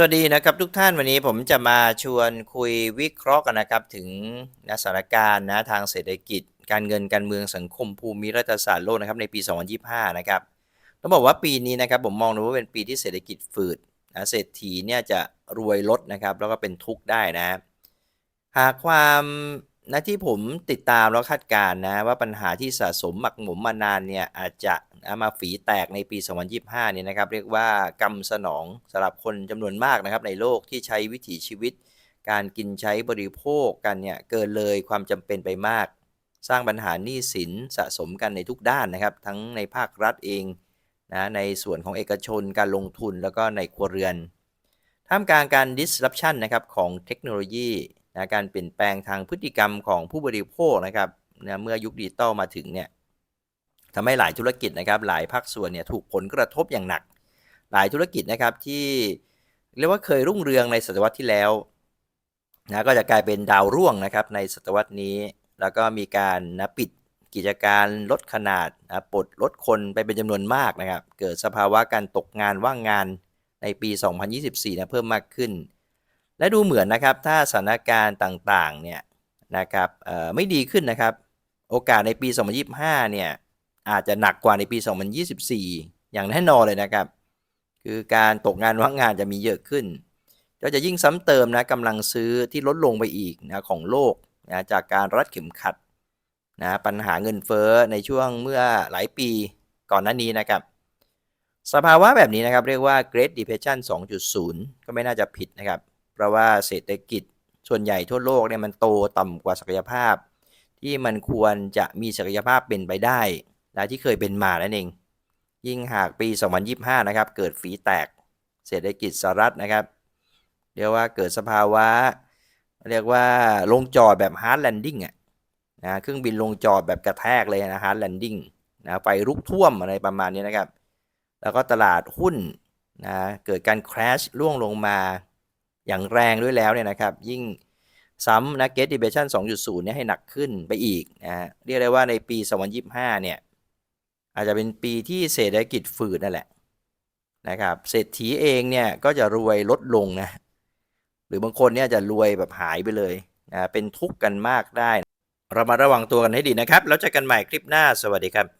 สวัสดีนะครับทุกท่านวันนี้ผมจะมาชวนคุยวิเคราะห์กันนะครับ ถึงนสถานการณ์นะทางเศรษฐกิจ การเงินการเมืองสังคมภูมิรัฐศาสตร์โลกนะครับในปี 2025 นะครับต้องบอกว่าปีนี้นะครับผมมองดูว่าเป็นปีที่เศรษฐกิจฝืดนะเศรษฐีเนี่ยจะรวยลดนะครับแล้วก็เป็นทุกข์ได้นะ หากความ นะที่ผมติดตามแล้วคาดการณ์นะว่าปัญหาที่สะสมหมักหมมมานานเนี่ยอาจจะนะมาฝีแตกในปี 2025 เนี่ยนะครับ เรียกว่ากรรมสนองสำหรับคนจำนวนมากนะครับในโลกที่ใช้วิถีชีวิต การกินใช้บริโภคกันเนี่ยเกินเลยความจำเป็นไปมาก สร้างปัญหาหนี้สินสะสมกันในทุกด้านนะครับ ทั้งในภาครัฐเองนะในส่วนของเอกชนการลงทุนแล้วก็ในครัวเรือนท่ามกลางการ disruption นะครับของเทคโนโลยี นะการเปลี่ยนแปลงทางพฤติกรรมของผู้บริโภคนะครับนะเมื่อยุคดิจิตอลมาถึงเนี่ยทำให้หลายธุรกิจนะครับหลายภาคส่วนเนี่ยถูกผลกระทบอย่างหนัก หลายธุรกิจนะครับที่เรียกว่าเคยรุ่งเรืองในศตวรรษที่แล้วนะก็จะกลายเป็นดาวร่วงนะครับในศตวรรษนี้ แล้วก็มีการนะปิดกิจการลดขนาดนะปลดลดคนไปเป็นจำนวนมากนะครับ เกิดสภาวะการตกงานว่างงานในปี 2024นะเพิ่มมากขึ้น และดูเหมือนนะครับถ้าสถานการณ์ต่างๆเนี่ยนะครับไม่ดีขึ้นนะครับ โอกาสในปี 2025 เนี่ยอาจจะหนักกว่าในปี 2024 อย่างแน่นอนเลยนะครับ คือการตกงานว่างงานจะมีเยอะขึ้น ก็จะยิ่งซ้ำเติมนะกำลังซื้อที่ลดลงไปอีกนะของโลกนะจากการรัดเข็มขัดนะปัญหาเงินเฟ้อในช่วงเมื่อหลายปีก่อนหน้านี้นะครับ สภาวะแบบนี้นะครับเรียกว่า Great Depression 2.0 ก็ไม่น่าจะผิดนะครับ เพราะว่าเศรษฐกิจส่วนใหญ่ทั่วโลกเนี่ยมันโตต่ำกว่าศักยภาพ ที่มันควรจะมีศักยภาพเป็นไปได้และที่เคยเป็นมานั่นเอง ยิ่งหากปี 2025 นะครับ เกิดฝีแตกเศรษฐกิจสหรัฐนะครับ เรียกว่าเกิดสภาวะ เรียกว่าลงจอดแบบ hard landing อะนะเครื่องบินลงจอดแบบกระแทกเลยนะ hard landing นะไฟลุกท่วมอะไรประมาณนี้นะครับ แล้วก็ตลาดหุ้นนะเกิดการ crash ล่วงลงมา อย่างแรงด้วยแล้วเนี่ยนะครับ ยิ่งซ้ำนะ Great Depression 2.0 เนี่ยให้หนักขึ้นไปอีกนะฮะเรียกได้ว่าในปี 2025 เนี่ย อาจจะเป็นปีที่เศรษฐกิจฝืดนั่นแหละนะครับเศรษฐีเองเนี่ยก็จะรวยลดลงนะหรือบางคนเนี่ยจะรวยแบบหายไปเลยนะเป็นทุกข์กันมากได้ เรามาระวังตัวกันให้ดีนะครับ แล้วเจอกันใหม่คลิปหน้าสวัสดีครับ